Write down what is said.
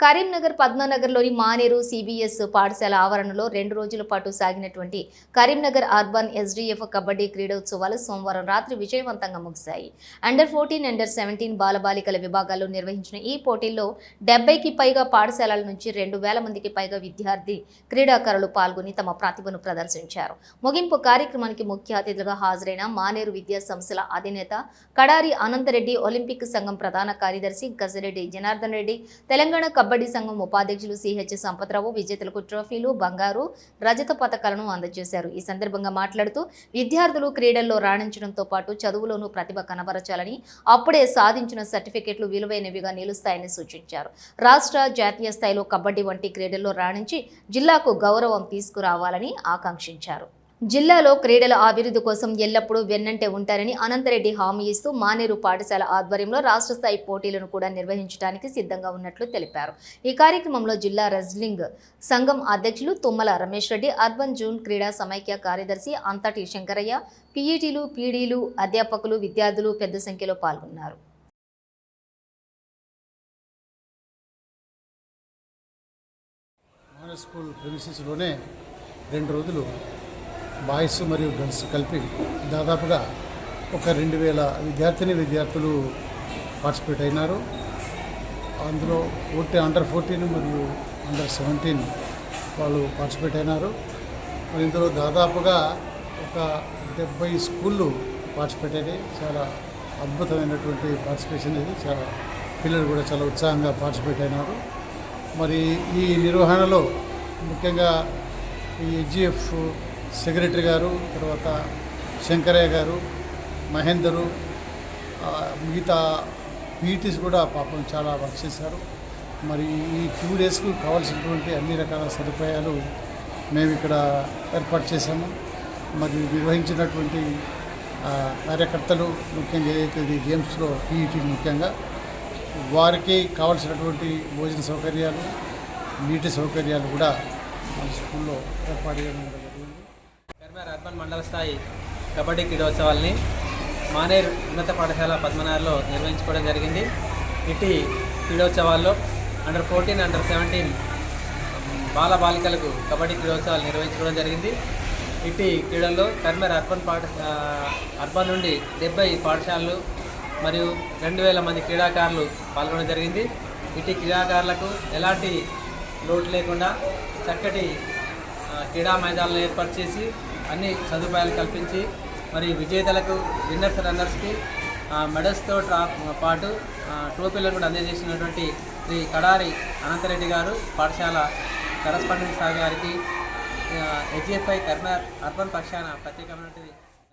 Karimnagar పద్మనగర్లోని Maneru CBS పాఠశాల ఆవరణలో రెండు రోజుల పాటు సాగినటువంటి కరీంనగర్ అర్బన్ ఎస్డీఎఫ్ కబడ్డీ క్రీడోత్సవాలు సోమవారం రాత్రి విజయవంతంగా ముగిశాయి. అండర్ ఫోర్టీన్ అండర్ సెవెంటీన్ బాలబాలికల విభాగాల్లో నిర్వహించిన ఈ పోటీల్లో డెబ్బైకి పైగా పాఠశాలల నుంచి రెండు వేల మందికి పైగా విద్యార్థి క్రీడాకారులు పాల్గొని తమ ప్రతిభను ప్రదర్శించారు. ముగింపు కార్యక్రమానికి ముఖ్య అతిథులుగా హాజరైన మానేరు విద్యా సంస్థల అధినేత కడారి అనంతరెడ్డి ఒలింపిక్ సంఘం ప్రధాన కార్యదర్శి గజరెడ్డి జనార్దన్ రెడ్డి తెలంగాణ కబడ్డీ కబడ్డీ సంఘం ఉపాధ్యక్షులు సిహెచ్ సంపత్రావు విజేతలకు ట్రోఫీలు బంగారు రజత పథకాలను అందజేశారు. ఈ సందర్భంగా మాట్లాడుతూ విద్యార్థులు క్రీడల్లో రాణించడంతో పాటు చదువులోనూ ప్రతిభ కనబరచాలని అప్పుడే సాధించిన సర్టిఫికెట్లు విలువైనవిగా నిలుస్తాయని సూచించారు. రాష్ట్ర జాతీయ స్థాయిలో కబడ్డీ వంటి క్రీడల్లో రాణించి జిల్లాకు గౌరవం తీసుకురావాలని ఆకాంక్షించారు. జిల్లాలో క్రీడల అభివృద్ధి కోసం ఎల్లప్పుడూ వెన్నంటే ఉంటారని అనంతరెడ్డి హామీ ఇస్తూ మానేరు పాఠశాల ఆధ్వర్యంలో రాష్ట్ర స్థాయి పోటీలను కూడా నిర్వహించడానికి సిద్ధంగా ఉన్నట్లు తెలిపారు. ఈ కార్యక్రమంలో జిల్లా రెజ్లింగ్ సంఘం అధ్యక్షులు తుమ్మల రమేష్ రెడ్డి అర్బన్ జూన్ క్రీడా సమైక్య కార్యదర్శి అంతటి శంకరయ్య పీఈటీలు పీడీలు అధ్యాపకులు విద్యార్థులు పెద్ద సంఖ్యలో పాల్గొన్నారు. స్కూల్ ప్రిమిసెస్లోనే రెండు రోజులు బాయ్స్ మరియు గర్ల్స్ కలిపి దాదాపుగా ఒక రెండు వేల విద్యార్థిని విద్యార్థులు పార్టిసిపేట్ అయినారు. అందులో ఫోర్టీన్ అండర్ ఫోర్టీన్ మరియు అండర్ సెవెంటీన్ వాళ్ళు పార్టిసిపేట్ అయినారు. మరి ఇందులో దాదాపుగా ఒక డెబ్బై స్కూళ్ళు పార్టిసిపేట్ అయినాయి. చాలా అద్భుతమైనటువంటి పార్టిసిపేషన్ ఇది. చాలా పిల్లలు కూడా చాలా ఉత్సాహంగా పార్టిసిపేట్ అయినారు. మరి ఈ నిర్వహణలో ముఖ్యంగా ఈ హెచ్జిఎఫ్ సెక్రటరీ గారు తర్వాత శంకరయ్య గారు మహేందరు మిగతా పీటీస్ కూడా పాపం చాలా వర్క్ చేశారు. మరి ఈ టూ డేస్కు కావాల్సినటువంటి అన్ని రకాల సదుపాయాలు మేము ఇక్కడ ఏర్పాటు చేశాము. మరి నిర్వహించినటువంటి కార్యకర్తలు ముఖ్యంగా ఏదైతే ఇది గేమ్స్లో పీఈటీ ముఖ్యంగా వారికి కావాల్సినటువంటి భోజన సౌకర్యాలు నీటి సౌకర్యాలు కూడా మన స్కూల్లో ఏర్పాటు చేయడం కూడా మండల స్థాయి కబడ్డీ క్రీడోత్సవాల్ని మానేర్ ఉన్నత పాఠశాల పద్మనార్లో నిర్వహించుకోవడం జరిగింది. ఇటీ క్రీడోత్సవాల్లో అండర్ ఫోర్టీన్ అండర్ సెవెంటీన్ బాల బాలికలకు కబడ్డీ క్రీడోత్సవాలు నిర్వహించుకోవడం జరిగింది. ఇటీ క్రీడల్లో కర్మేర్ అర్బన్ పాఠ అర్బన్ నుండి డెబ్బై పాఠశాలలు మరియు రెండు వేల మంది క్రీడాకారులు పాల్గొనడం జరిగింది. ఇటీ క్రీడాకారులకు ఎలాంటి లోటు లేకుండా చక్కటి క్రీడా మైదానాలను ఏర్పాటు చేసి అన్ని సదుపాయాలు కల్పించి మరి విజేతలకు విన్నర్స్ రన్నర్స్కి మెడల్స్తో పాటు ట్రోఫీలను కూడా అందజేసినటువంటి శ్రీ కడారి అనంతరెడ్డి గారు పాఠశాల కరస్పాండెంట్ సార్ గారికి హెచ్ఎఫ్ఐ కర్నార్ అర్బన్ పక్షాన ప్రత్యేకమైనటువంటి